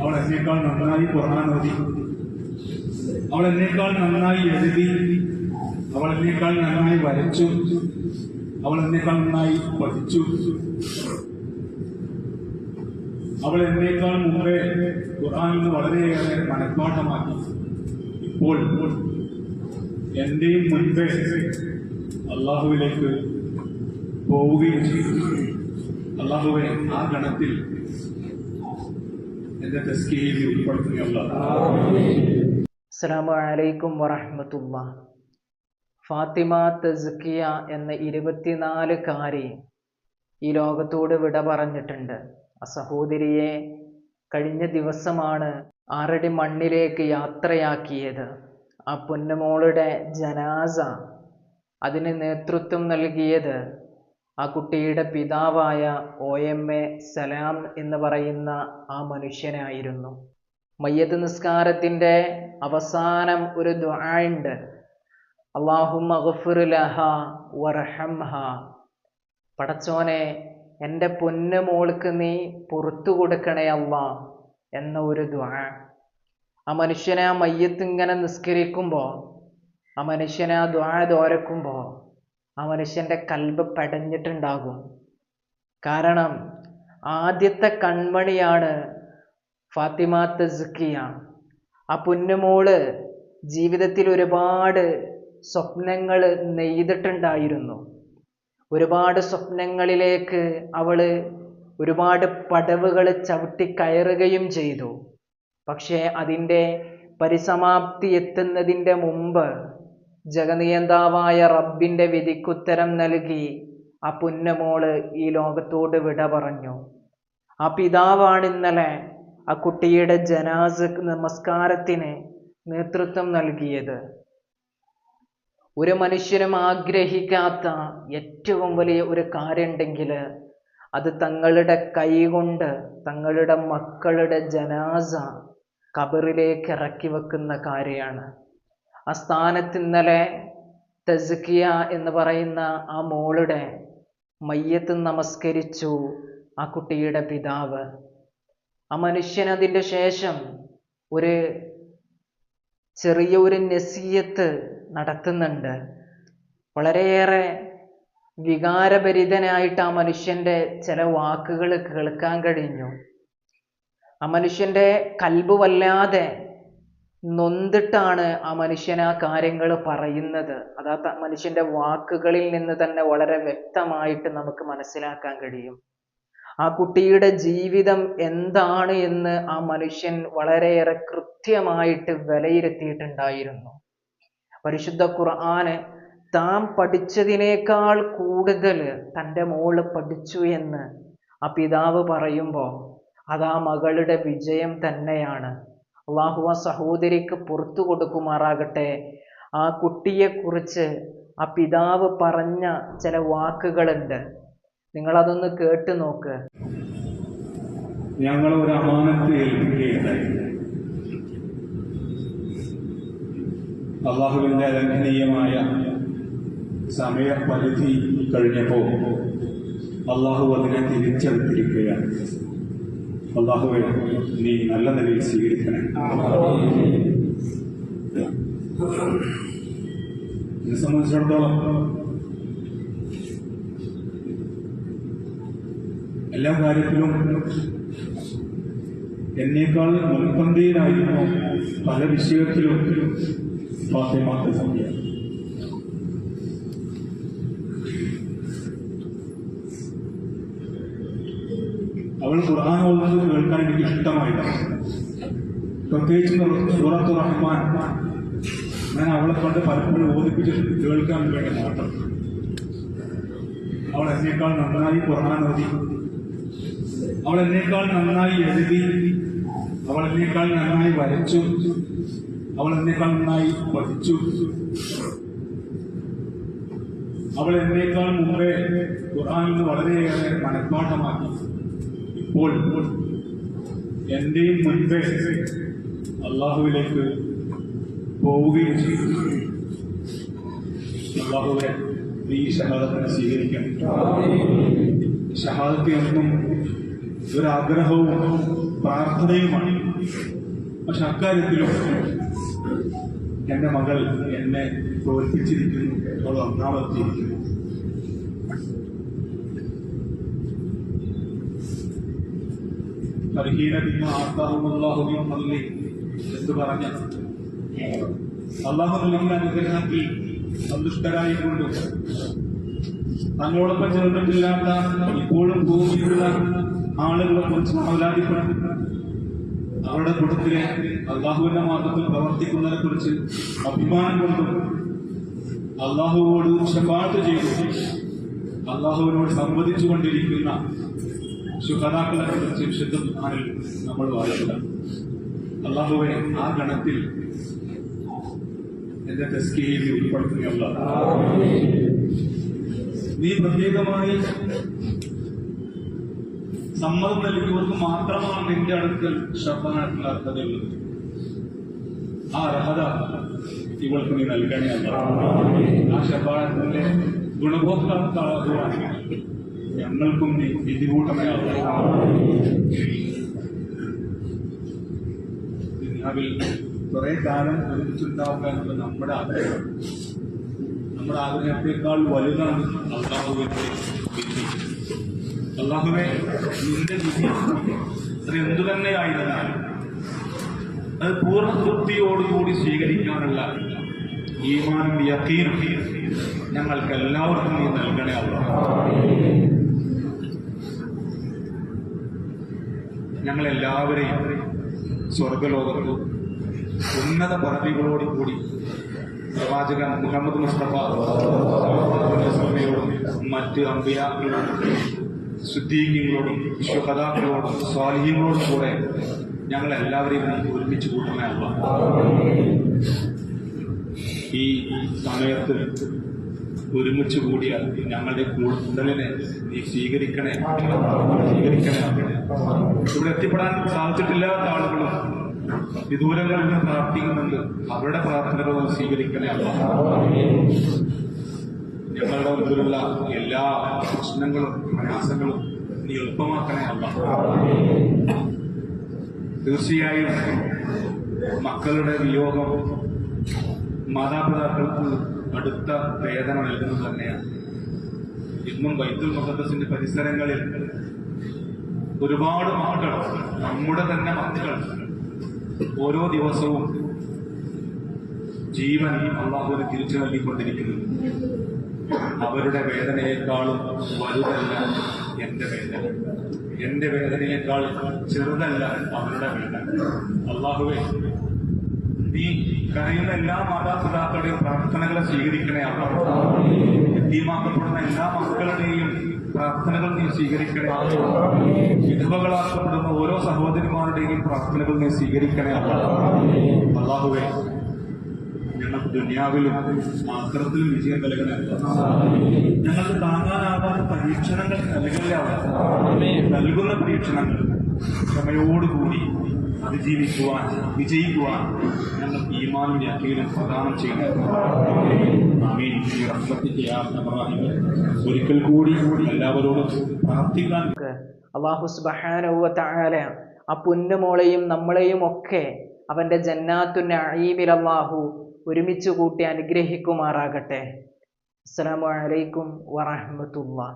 അവൾ എന്നേക്കാൾ നന്നായി ഖുർആൻ ഓതി അവൾ എന്നേക്കാൾ നന്നായി എഴുതി. അവൾ എന്നേക്കാൾ നന്നായി വരച്ചു. അവൾ എന്നേക്കാൾ നന്നായി പഠിച്ചു. അവൾ എന്നേക്കാൾ മുമ്പേ ഖുർആനിൽ വളരെയേറെ മനഃപ്പാഠമാക്കി. ഇപ്പോൾ എന്റെയും മുൻപേ അള്ളാഹുവിലേക്ക് പോവുകയും ചെയ്തു. അള്ളാഹുവെ ആ ഗണത്തിൽ എന്റെ തസ്കിയിൽ വലൈക്കും വറഹമത്തുള്ള. ഫാത്തിമ തസ്കിയ എന്ന ഇരുപത്തിനാലുകാരി ഈ ലോകത്തോട് വിട പറഞ്ഞിട്ടുണ്ട്. ആ സഹോദരിയെ കഴിഞ്ഞ ദിവസമാണ് ആറടി മണ്ണിലേക്ക് യാത്രയാക്കിയത്. ആ പൊന്നുമോളുടെ ജനാസ അതിന് നേതൃത്വം നൽകിയത് ആ കുട്ടിയുടെ പിതാവായ ഒ എം എ സലാം എന്ന് പറയുന്ന ആ മനുഷ്യനായിരുന്നു. മയ്യത്ത് നിസ്കാരത്തിന്റെ അവസാനം ഒരു ദ്വാണ്ട് അള്ളാഹും ലഹ വർഹംഹ പടച്ചോനെ എന്റെ പൊന്നു മോൾക്ക് നീ പുറത്തു കൊടുക്കണേ അല്ല എന്ന ഒരു ദ്വാ ആ മനുഷ്യനെ ആ മയ്യത്ത് ഇങ്ങനെ നിസ്കരിക്കുമ്പോൾ ആ മനുഷ്യനെ ആ ദ്വാ ദോരക്കുമ്പോൾ ആ മനുഷ്യന്റെ കൽബ് പടഞ്ഞിട്ടുണ്ടാകും. കാരണം ആദ്യത്തെ കൺമണിയാണ് ഫാത്തിമ തസ്കിയ. ആ പൊന്നുമോൾ ജീവിതത്തിൽ ഒരുപാട് സ്വപ്നങ്ങൾ നെയ്തിട്ടുണ്ടായിരുന്നു. ഒരുപാട് സ്വപ്നങ്ങളിലേക്ക് അവൾ ഒരുപാട് പടവുകൾ ചവിട്ടി കയറുകയും ചെയ്തു. പക്ഷേ അതിന്റെ പരിസമാപ്തി എത്തുന്നതിന്റെ മുമ്പ് ജഗനിയന്താവായ റബ്ബിന്റെ വിധിക്കുത്തരം നൽകി ആ പുന്നമോൾ ഈ ലോകത്തോട് വിട പറഞ്ഞു. ആ പിതാവാണ് ഇന്നലെ ആ കുട്ടിയുടെ ജനാസ് നമസ്കാരത്തിന് നേതൃത്വം നൽകിയത്. ഒരു മനുഷ്യനും ആഗ്രഹിക്കാത്ത ഏറ്റവും വലിയ ഒരു കാര്യമുണ്ടെങ്കിൽ അത് തങ്ങളുടെ കൈകൊണ്ട് തങ്ങളുടെ മക്കളുടെ ജനാസ കബറിലേക്ക് ഇറക്കി വെക്കുന്ന കാര്യമാണ്. ആ സ്ഥാനത്ത് ഇന്നലെ തസ്കിയ എന്ന് പറയുന്ന ആ മോളുടെ മയ്യത്ത് നമസ്കരിച്ചു ആ കുട്ടിയുടെ പിതാവ്. ആ മനുഷ്യൻ അതിന്റെ ശേഷം ഒരു ചെറിയ ഒരു നസീയത്ത് നടത്തുന്നുണ്ട്. വളരെയേറെ വികാരഭരിതനായിട്ട് ആ മനുഷ്യന്റെ ചില വാക്കുകൾ കേൾക്കാൻ കഴിഞ്ഞു. ആ മനുഷ്യന്റെ കൽബ് വല്ലാതെ നൊന്തിട്ടാണ് ആ മനുഷ്യൻ ആ കാര്യങ്ങൾ പറയുന്നത്. അത് ആ മനുഷ്യന്റെ വാക്കുകളിൽ നിന്ന് തന്നെ വളരെ വ്യക്തമായിട്ട് നമുക്ക് മനസ്സിലാക്കാൻ കഴിയും. ആ കുട്ടിയുടെ ജീവിതം എന്താണ് എന്ന് ആ മനുഷ്യൻ വളരെയേറെ കൃത്യമായിട്ട് വിലയിരുത്തിയിട്ടുണ്ടായിരുന്നു. പരിശുദ്ധ ഖുർആന് താൻ പഠിച്ചതിനേക്കാൾ കൂടുതൽ തന്റെ മോൾ പഠിച്ചു എന്ന് ആ പിതാവ് പറയുമ്പോൾ അതാ മകളുടെ വിജയം തന്നെയാണ്. അള്ളാഹു ആ സഹോദരിക്ക് പുറത്തു കൊടുക്കുമാറാകട്ടെ. ആ കുട്ടിയെക്കുറിച്ച് ആ പിതാവ് പറഞ്ഞ ചില വാക്കുകളുണ്ട്. നിങ്ങളതൊന്ന് കേട്ട് നോക്ക്. ഞങ്ങൾ ഒരു അമാനത്ത് ഏൽപ്പിക്കുകയുണ്ടായി. അള്ളാഹുവിന്റെ അലംഘനീയമായ സമയപരിധി കഴിഞ്ഞപ്പോൾ അള്ളാഹു അതിനെ തിരിച്ചെടുത്തിരിക്കുകയാണ്. അള്ളാഹുവെ നീ നല്ല നിലയിൽ സ്വീകരിക്കണേ. എന്നെ സംബന്ധിച്ചിടത്തോളം എല്ലാ കാര്യത്തിലും എന്നേക്കാൾ മുൻപന്തിയിലായിരുന്നു പല വിഷയത്തിലും ഫാത്തിമാത്ത സംഖ്യ അവൾ ഖുർആൻ ഓതുന്നത് കേൾക്കാൻ എനിക്ക് ഇഷ്ടമായിട്ടാണ് പ്രത്യേകിച്ച് സൂറത്ത് റഹ്മാൻ. ഞാൻ അവളെ കൊണ്ട് പലപ്പോഴും ഓദിപ്പിച്ച് കേൾക്കാൻ വേണ്ടി മാത്രം. അവൾ എന്നേക്കാൾ നന്നായി ഖുർആൻ ഓതി. അവൾ എന്നേക്കാൾ നന്നായി എഴുതി. അവൾ എന്നേക്കാൾ നന്നായി വരച്ചു. അവൾ എന്നേക്കാൾ നന്നായി പഠിച്ചു. അവൾ എന്നേക്കാൾ മുമ്പേ ഖുർആൻ വളരെയേറെ മനഃപ്പാഠമാക്കി ഇപ്പോൾ എന്റെയും മുൻപേ അള്ളാഹുവിലേക്ക് പോവുകയും ചെയ്തു. അള്ളാഹുവെ നീ ഷഹാദത്തിനെ സ്വീകരിക്കണം. ഷഹാദത്തി എന്നും ഒരാഗ്രഹവും പ്രാർത്ഥനയുമാണ്. പക്ഷെ അക്കാര്യത്തിലും എന്റെ മകൾ എന്നെ തോൽപ്പിച്ചിരിക്കുന്നു. അവൾ ഒന്നാമത്തിയിരിക്കുന്നു പരിഹീന ബിമ ഫദ്ലി എന്ന് സന്തുഷ്ടരായിക്കൊണ്ടും. തങ്ങളോടൊപ്പം ചേർന്നിട്ടില്ലാത്ത ഇപ്പോഴും ഭൂമിയിലുള്ള ആളുകളെ കുറിച്ച് അവലാതിപ്പെടണം അവരുടെ കുടുംബത്തിലെ അള്ളാഹുവിന്റെ മാർഗത്തിൽ പ്രവർത്തിക്കുന്നതിനെ കുറിച്ച് അഭിമാനം കൊണ്ടും അള്ളാഹുവോട് ശപാട്ട് ചെയ്തു അള്ളാഹുവിനോട് സംവദിച്ചു കൊണ്ടിരിക്കുന്ന ശുഹതാക്കളെ കുറിച്ച് വിശുദ്ധ ഖുർആനിൽ നമ്മൾ വായിക്കുക അള്ളാഹുവെ ആ ഗണത്തിൽ എന്റെ തസ്കിയിൽ ഉൾപ്പെടുത്തുകയുള്ള നീ പ്രത്യേകമായി സമ്മതം നൽകിയവർക്ക് മാത്രമാണ് നിന്റെ അടുക്കൽ ശബ്ദനായിട്ടുള്ള അർഹതയുള്ളത് ആ അർഹത ഇവൾക്ക് നീ നൽകണേ ആ ശബ്ദത്തിന്റെ ഗുണഭോക്താക്കളാകുവാൻ ഞങ്ങൾക്കും നീ വിധികൂട്ടമേ ദുനിയാവിൽ കുറെ കാലം ഒരുമിച്ചുണ്ടാവുക എന്നുള്ളത് നമ്മുടെ ആഗ്രഹം. നമ്മുടെ ആഗ്രഹത്തെക്കാൾ വലുതാണ് അള്ളാഹുവിന്റെ വിധി. അള്ളാഹുവെ നിന്റെ വിധി അത് എന്തു ആയിരുന്നാൽ അത് പൂർണ തൃപ്തിയോടുകൂടി സ്വീകരിക്കാനുള്ള ഈമാനും യക്കീനും ഞങ്ങൾക്ക് എല്ലാവർക്കും നീ നൽകണേ അള്ളാഹ്. ഞങ്ങളെല്ലാവരെയും സ്വർഗലോകത്ത് ഉന്നത പദവികളോട് കൂടി പ്രവാചകൻ മുഹമ്മദ് മുസ്തഫ സല്ലല്ലാഹുയോടും മറ്റ് അമ്പിയാക്കളോടും ശുദ്ധീകങ്ങളോടും വിശ്വകഥാക്കളോടും സ്വാലിഹ്യങ്ങളോടും കൂടെ നീ ഒരുമിച്ച് കൂട്ടണേ അല്ല ഈ സമയത്ത് ഒരുമിച്ച് കൂടിയ ഞങ്ങളുടെ കൂടുതലിനെ നീ സ്വീകരിക്കണേ. സ്വീകരിക്കണേ. ഇവിടെ എത്തിപ്പെടാൻ സാധിച്ചിട്ടില്ലാത്ത ആളുകളും വിദൂരങ്ങളിൽ നിന്ന് പ്രാർത്ഥിക്കുന്നുണ്ട്. അവരുടെ പ്രാർത്ഥനകൾ സ്വീകരിക്കണേ. ഞങ്ങളുടെ മുമ്പിലുള്ള എല്ലാ പ്രശ്നങ്ങളും പ്രയാസങ്ങളും നീ എളുപ്പമാക്കണേ അല്ല. തീർച്ചയായും മക്കളുടെ വിയോഗം മാതാപിതാക്കൾക്ക് അടുത്ത വേദന നൽകുന്നത് തന്നെയാണ്. ഇന്നും ബൈത്തുൽ മുഖദ്ദസിന്റെ പരിസരങ്ങളിൽ ഒരുപാട് മക്കൾ നമ്മുടെ തന്നെ മക്കൾ ഓരോ ദിവസവും ജീവൻ അള്ളാഹുവിന് തിരിച്ചു നൽകിക്കൊണ്ടിരിക്കുന്നു. അവരുടെ വേദനയെക്കാളും വലുതല്ല എന്റെ വേദന. എന്റെ വേദനയേക്കാൾ ചെറുതല്ല അവരുടെ വേദന. അള്ളാഹുവെ നീ കഴിയുന്ന എല്ലാ മാതാപിതാക്കളുടെയും പ്രാർത്ഥനകളെ സ്വീകരിക്കണേ എത്തിയമാക്കപ്പെടുന്ന എല്ലാ മക്കളുടെയും പ്രാർത്ഥനകൾ നീ സ്വീകരിക്കണേ വിധവകളാക്കപ്പെടുന്ന ഓരോ സഹോദരിമാരുടെയും പ്രാർത്ഥനകൾ നീ സ്വീകരിക്കണേ അള്ളാഹു. അള്ളാഹുവെ ഞങ്ങൾക്ക് ദുനിയാവിലും മാത്രത്തിലും വിജയം നൽകണേ ഞങ്ങൾക്ക് താങ്ങാനാവാത്ത പരീക്ഷണങ്ങൾ നൽകില്ല നൽകുന്ന പരീക്ഷണങ്ങൾ ക്ഷമയോടുകൂടി അതിജീവിക്കുവാൻ വിജയിക്കുവാൻ ഞങ്ങൾ ഈമാനും അഖീലം പ്രദാനം ചെയ്യുന്നു. ആമീൻ. ഈ ഒരിക്കൽ കൂടി എല്ലാവരോടും പ്രാർത്ഥിക്കാൻ അള്ളാഹു സുബഹാനവ താല ആ പൊന്നുമോളെയും നമ്മളെയും ഒക്കെ അവന്റെ ജന്നാത്തു അള്ളാഹു ഒരുമിച്ച് കൂട്ടി അനുഗ്രഹിക്കുമാറാകട്ടെ. അസ്സാം വലൈക്കും വറഹ്മത്തുള്ളാഹി.